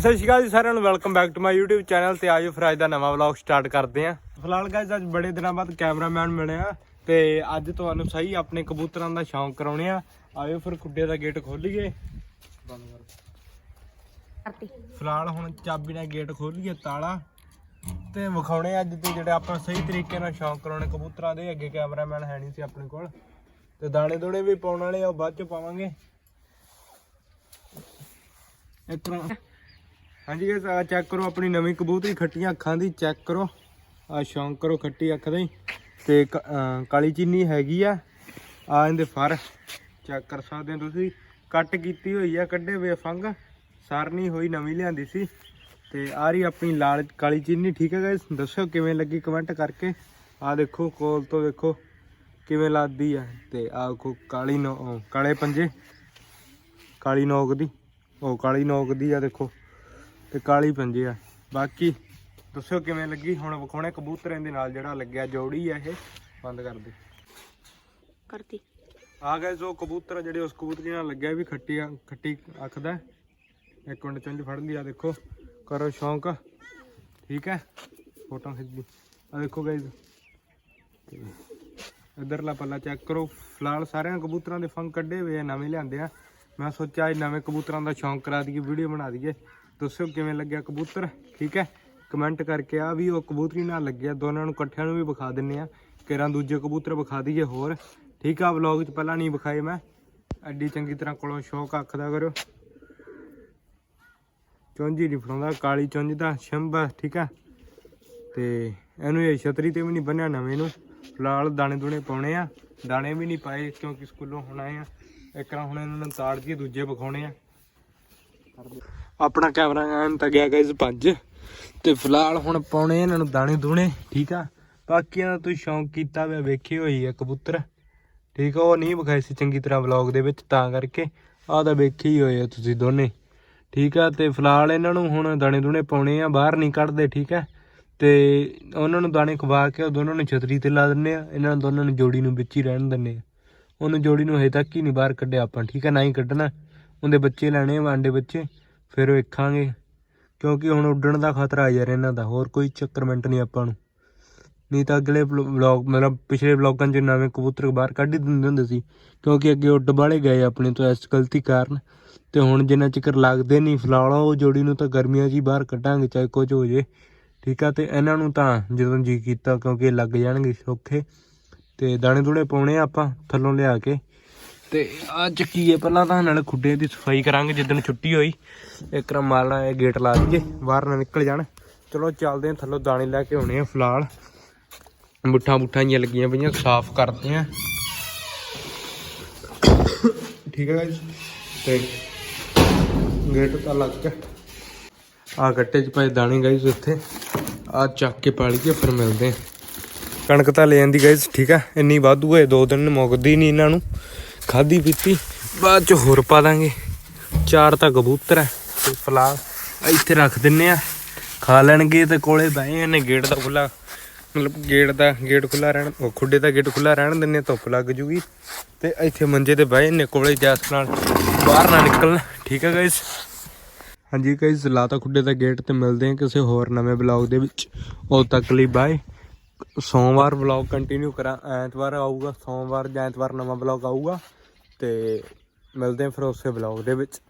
ਸਤਿ ਸ਼੍ਰੀ ਅਕਾਲ ਜੀ ਸਾਰਿਆਂ ਨੂੰ welcome back to my YouTube channel ਤੇ ਆਜੋ ਫਿਰ ਅੱਜ ਦਾ ਨਵਾਂ ਵਲੌਗ ਸਟਾਰਟ ਕਰਦੇ ਆਂ ਫਿਲਹਾਲ ਗਾਇਜ਼ ਅੱਜ ਬੜੇ ਦਿਨਾਂ ਬਾਅਦ ਕੈਮਰਾਮੈਨ ਮਿਲਿਆ ਤੇ ਅੱਜ ਤੁਹਾਨੂੰ ਸਹੀ ਆਪਣੇ ਕਬੂਤਰਾਂ ਦਾ ਸ਼ੌਂਕ ਕਰਾਉਣੇ ਆ। ਆਜੋ ਫਿਰ ਖੁੱਡੇ ਦਾ ਗੇਟ ਖੋਲੀਏ। ਬੰਦ ਕਰ ਫਿਲਹਾਲ ਹੁਣ ਚਾਬੀ ਨਾਲ ਗੇਟ ਖੋਲੀਏ ਤਾਲਾ ਤੇ ਵਿਖਾਉਣੇ ਅੱਜ ਤੇ ਜਿਹੜੇ ਆਪਾਂ ਸਹੀ ਤਰੀਕੇ ਨਾਲ ਸ਼ੌਂਕ ਕਰਾਉਣੇ ਕਬੂਤਰਾਂ ਦੇ, ਅੱਗੇ ਕੈਮਰਾਮੈਨ ਹੈ ਨਹੀਂ ਸੀ ਆਪਣੇ ਕੋਲ। ਤੇ ਦਾਣੇ ਦੋਣੇ ਵੀ ਪਾਉਣ ਵਾਲੇ ਆ, ਉਹ ਬਾਅਦ ਚ ਪਾਵਾਂਗੇ। ਇਸ ਤਰ੍ਹਾਂ ਹਾਂਜੀ ਗਾਇਸ ਆ ਚੈੱਕ ਕਰੋ, ਆਪਣੀ ਨਵੀਂ ਕਬੂਤਰੀ ਖੱਟੀਆਂ ਅੱਖਾਂ ਦੀ ਚੈੱਕ ਕਰੋ। ਆ ਸ਼ੌਂਕ ਕਰੋ ਖੱਟੀ ਅੱਖ ਦੀ ਤੇ ਕ- ਕਾਲੀ ਚੀਨੀ ਹੈਗੀ ਆ। ਆ ਇਹਦੇ ਫਰ ਚੈੱਕ ਕਰ ਸਕਦੇ ਹੋ ਤੁਸੀਂ। ਕੱਟ ਕੀਤੀ ਹੋਈ ਆ, ਕੱਢੇ ਹੋਏ ਫੰਗ। ਸਰਨੀ ਹੋਈ, ਨਵੀਂ ਲਿਆਂਦੀ ਸੀ। ਤੇ ਆ ਰਹੀ ਆਪਣੀ ਲਾਲ ਕਾਲੀ ਚੀਨੀ, ਠੀਕ ਹੈ ਗਾਇਸ ਦੱਸਿਓ ਕਿਵੇਂ ਲੱਗੀ ਕਮੈਂਟ ਕਰਕੇ। ਆ ਦੇਖੋ, ਕੋਲ ਤੋਂ ਦੇਖੋ ਕਿਵੇਂ ਲੱਗਦੀ ਆ। ਤੇ ਆ ਕੋ ਕਾਲੀ ਨੋ ਕਾਲੇ ਪੰਜੇ। ਕਾਲੀ ਨੋਕ ਦੀ। ਉਹ ਕਾਲੀ ਨੋਕ ਦੀ ਆ, ਦੇਖੋ। ਤੇ ਕਾਲੀ ਪੰਜੇ ਆ। ਬਾਕੀ ਦੱਸਿਓ ਕਿਵੇਂ ਲੱਗੀ? ਹੁਣ ਵਿਖਾਉਣੇ ਕਬੂਤਰਾਂ ਦੇ ਨਾਲ ਜਿਹੜਾ ਲੱਗਿਆ ਜੋੜੀ ਆ ਇਹ। ਬੰਦ ਕਰ ਦੇ। ਕਰਤੀ। ਆ ਗਏ ਜੋ ਕਬੂਤਰ ਜਿਹੜੇ ਉਸ ਕਬੂਤਰੀ ਨਾਲ ਲੱਗਿਆ ਵੀ ਖੱਟੀ ਆ- ਖੱਟੀ ਅੱਖ ਦਾ ਇੱਕ ਮਿੰਟ ਚੁੰਝ ਫੜਨ ਦੀ ਆ ਦੇਖੋ। ਕਰੋ ਸ਼ੌਂਕ। ਠੀਕ ਹੈ? ਫੋਟੋ ਖਿੱਚ। ਲਈ ਆ ਦੇਖੋ ਗਾਇਜ਼ ਇਧਰਲਾ ਪੱਲਾ ਚੈੱਕ ਕਰੋ। ਫਿਲਹਾਲ ਸਾਰਿਆਂ ਕਬੂਤਰਾਂ ਦੇ ਫੰਗ ਕੱਢੇ ਹੋਏ ਆ ਨਵੇਂ ਲਿਆਂਦੇ ਆ। ਮੈਂ ਸੋਚਿਆ ਅੱਜ ਨਵੇਂ ਕਬੂਤਰਾਂ ਦਾ ਸ਼ੌਂਕ ਕਰਾ ਦਈਏ ਵੀਡੀਓ ਬਣਾ ਦਈਏ। ਦੱਸਿਓ ਕਿਵੇਂ ਲੱਗਿਆ ਕਬੂਤਰ? ਠੀਕ ਹੈ? ਕਮੈਂਟ ਕਰਕੇ ਆ ਵੀ ਉਹ ਕਬੂਤਰੀ ਨਾਲ ਲੱਗਿਆ। ਦੋਨਾਂ ਨੂੰ ਇਕੱਠਿਆਂ ਨੂੰ ਵੀ ਵਿਖਾ ਦਿੰਨੇ ਆ ਕਿਰਾਂ ਦੂਜੇ ਕਬੂਤਰ ਵਿਖਾ ਦਈਏ ਹੋਰ। ਠੀਕ ਆ ਵਲੌਗ 'ਚ ਪਹਿਲਾਂ ਨਹੀਂ ਵਿਖਾਏ ਮੈਂ। ਐਡੀ ਚੰਗੀ ਤਰ੍ਹਾਂ ਕੋਲੋਂ ਸ਼ੌਕ ਆਖਦਾ ਕਰੋ। ਚੁੰਝੀ ਨਹੀਂ ਫੜਾਉਂਦਾ, ਕਾਲੀ ਚੁੰਝ ਦਾ ਸ਼ੰਭਾ ਠੀਕ ਆ। ਤੇ ਇਹਨੂੰ ਇਹ ਛਤਰੀ ਤੇ ਵੀ ਨਹੀਂ ਬੰਨਿਆ, ਨਵੇਂ ਨੂੰ। ਫਿਲਹਾਲ ਦਾਣੇ ਦੁਣੇ ਪਾਉਣੇ ਆ। ਦਾਣੇ ਵੀ ਨਹੀਂ ਪਾਏ, ਕਿਉਂਕਿ ਸਕੂਲੋਂ ਹੁਣ ਆਏ ਆ। ਇੱਕ ਵਾਰ ਹੁਣ ਇਹਨਾਂ ਨੂੰ ਤਾੜ ਜੀ ਦੂਜੇ ਵਿਖਾਉਣੇ ਆ। ਆਪਣਾ ਕੈਮਰਾ ਐਨ ਤਾਂ ਗਿਆ ਗਾਇਜ਼ ਪੰਜ ਤੇ ਫਿਲਹਾਲ ਹੁਣ ਪਾਉਣੇ ਇਹਨਾਂ ਨੂੰ ਦਾਣੇ ਦੂਣੇ, ਠੀਕ ਆ? ਬਾਕੀਆਂ ਦਾ ਤੁਸੀਂ ਸ਼ੌਂਕ ਕੀਤਾ ਵੇ, ਵੇਖੀ ਹੋਈ ਆ ਕਬੂਤਰ। ਠੀਕ ਆ, ਉਹ ਨਹੀਂ ਵਿਖਾਏ ਸੀ ਚੰਗੀ ਤਰ੍ਹਾਂ ਵਲੌਗ ਦੇ ਵਿੱਚ, ਤਾਂ ਕਰਕੇ ਆਹ ਤਾਂ ਵੇਖੇ ਹੀ ਹੋਏ ਆ ਤੁਸੀਂ ਦੋਨੇ। ਠੀਕ ਆ, ਤੇ ਫਿਲਹਾਲ ਇਹਨਾਂ ਨੂੰ ਹੁਣ ਦਾਣੇ ਦੂਣੇ ਪਾਉਣੇ ਆ, ਬਾਹਰ ਨਹੀਂ ਕੱਢਦੇ, ਠੀਕ ਆ? ਤੇ ਉਹਨਾਂ ਨੂੰ ਦਾਣੇ ਖਵਾ ਕੇ ਉਹ ਦੋਨਾਂ ਨੂੰ ਛਤਰੀ ਤੇ ਲਾ ਦਿੰਨੇ ਆ, ਇਹਨਾਂ ਨੂੰ ਦੋਨਾਂ ਨੂੰ ਜੋੜੀ ਨੂੰ ਵਿੱਚ ਹੀ ਰਹਿਣ ਦਿੰਨੇ ਆ। ਉਹਨੂੰ ਜੋੜੀ ਨੂੰ ਹਜੇ ਤੱਕ ਹੀ ਨਹੀਂ ਬਾਹਰ ਕੱਢਿਆ ਆਪਾਂ, ਠੀਕ ਆ? ਨਾ ਹੀ ਕੱਢਣਾ। ਉਹਦੇ ਬੱਚੇ ਲੈਣੇ ਆ, ਆਂਡੇ ਬੱਚੇ। ਫਿਰ ਵੇਖਾਂਗੇ। ਕਿਉਂਕਿ ਹੁਣ ਉੱਡਣ ਦਾ ਖਤਰਾ ਯਾਰ ਇਹਨਾਂ ਦਾ, ਹੋਰ ਕੋਈ ਚੱਕਰਮੈਂਟ ਨਹੀਂ ਆਪਾਂ ਨੂੰ। ਨਹੀਂ ਤਾਂ ਅਗਲੇ ਵਲੌਗ, ਮਤਲਬ ਪਿਛਲੇ ਵਲੌਗਾਂ 'ਚ ਨਵੇਂ ਕਬੂਤਰ ਬਾਹਰ ਕੱਢ ਹੀ ਦਿੰਦੇ ਹੁੰਦੇ ਸੀ। ਕਿਉਂਕਿ ਅੱਗੇ ਉੱਡ ਵਾਲੇ ਗਏ ਆਪਣੇ ਤੋਂ ਇਸ ਗਲਤੀ ਕਾਰਨ। ਤੇ ਹੁਣ ਜਿੰਨਾ ਚਿਕਰ ਲੱਗਦੇ ਨਹੀਂ ਫਿਲਹਾਲ ਉਹ ਜੋੜੀ ਨੂੰ ਤਾਂ ਗਰਮੀਆਂ 'ਚ ਹੀ ਬਾਹਰ ਕੱਢਾਂਗੇ, ਚਾਹੇ ਕੁਝ ਹੋ ਜੇ। ਠੀਕ ਆ, ਤੇ ਇਹਨਾਂ ਨੂੰ ਤਾਂ ਜਦੋਂ ਜੀ ਕੀਤਾ, ਕਿਉਂਕਿ ਇਹ ਲੱਗ ਜਾਣਗੇ ਸੌਖੇ। ਤੇ ਦਾਣੇ ਦੂਣੇ ਪਾਉਣੇ ਆ ਆਪਾਂ, ਥੱਲੋਂ ਲਿਆ ਕੇ। ਤੇ ਆ ਚੱਕੀ ਹੈ? ਪਹਿਲਾਂ ਤਾਂ ਨਾਲ ਖੁੱਡੇ ਦੀ ਸਫ਼ਾਈ ਕਰਾਂਗੇ, ਜਿੱਦਣ ਛੁੱਟੀ ਹੋਈ। ਇੱਕ ਰਾਂ ਮਾਰਨਾ ਗੇਟ ਲਾ ਦਈਏ, ਬਾਹਰ ਨਾ ਨਿਕਲ ਜਾਣ। ਚਲੋ ਚੱਲਦੇ ਹਾਂ, ਥੱਲੋਂ ਦਾਣੇ ਲੈ ਕੇ ਆਉਣੇ ਆ ਫਿਲਹਾਲ। ਮੁੱਠਾਂ ਮੁੱਠਾਂ ਜੀਆਂ ਲੱਗੀਆਂ ਪਈਆਂ, ਸਾਫ਼ ਕਰਦੇ ਆ ਠੀਕ ਹੈ ਗਾਇਸ ਤੇ ਗੇਟ ਤਾਂ ਲੱਗ ਗਿਆ। ਆ ਗੱਟੇ 'ਚ ਪਏ ਦਾਣੇ ਗਾਇਸ ਉੱਥੇ ਆ ਚੱਕ ਕੇ ਪਾ ਲਈਏ ਫਿਰ ਮਿਲਦੇ ਆ ਕਣਕ ਤਾਂ ਲੈ ਜਾਂਦੀ ਗਾਇਸ ਠੀਕ ਆ ਇੰਨੀ ਵਾਧੂ ਹੋਏ ਦੋ ਦਿਨ ਮੁੱਕਦੀ ਨਹੀਂ ਇਹਨਾਂ ਨੂੰ। ਖਾਦੀ ਪੀਤੀ। ਬਾਅਦ ਚ ਹੋਰ ਪਾ ਦਾਂਗੇ। ਚਾਰ ਤਾਂ ਕਬੂਤਰ ਹੈ। ਤੇ ਫਿਲਹਾਲ ਇੱਥੇ ਰੱਖ ਦਿੰਨੇ ਆ। ਖਾ ਲੈਣਗੇ ਤੇ ਕੋਲੇ ਬਹਿ ਨੇ, ਗੇਟ ਦਾ ਖੁੱਲਾ ਮਤਲਬ ਗੇਟ ਦਾ ਗੇਟ ਖੁੱਲਾ ਰਹਿਣ, ਉਹ ਖੁੱਡੇ ਦਾ ਗੇਟ ਖੁੱਲਾ ਰਹਿਣ ਦਿੰਨੇ ਧੁੱਪ ਲੱਗ ਜੂਗੀ। ਤੇ ਇੱਥੇ ਮੰਜੇ ਤੇ ਬਹਿ ਨੇ ਕੋਲੇ ਜੈਸ ਨਾਲ ਬਾਹਰ ਨਾ ਨਿਕਲਣ। ਠੀਕ ਹੈ ਗਾਇਸ ਹਾਂਜੀ ਗਾਇਸ ਲਾਤਾ ਖੁੱਡੇ ਦਾ ਗੇਟ ਤੇ ਮਿਲਦੇ ਹਾਂ ਕਿਸੇ ਹੋਰ ਨਵੇਂ ਬਲੌਗ ਦੇ ਵਿੱਚ। ਉਦੋਂ ਤੱਕ ਲਈ ਬਾਏ ਸੋਮਵਾਰ ਵਲੌਗ ਕੰਟੀਨਿਊ ਕਰਾਂ, ਐਤਵਾਰ ਆਊਗਾ, ਸੋਮਵਾਰ ਜਾਂ ਐਤਵਾਰ ਨਵਾਂ ਵਲੌਗ ਆਊਗਾ, ਤੇ ਮਿਲਦੇ ਹਾਂ ਫਿਰ ਉਸੇ ਵਲੌਗ ਦੇ ਵਿੱਚ।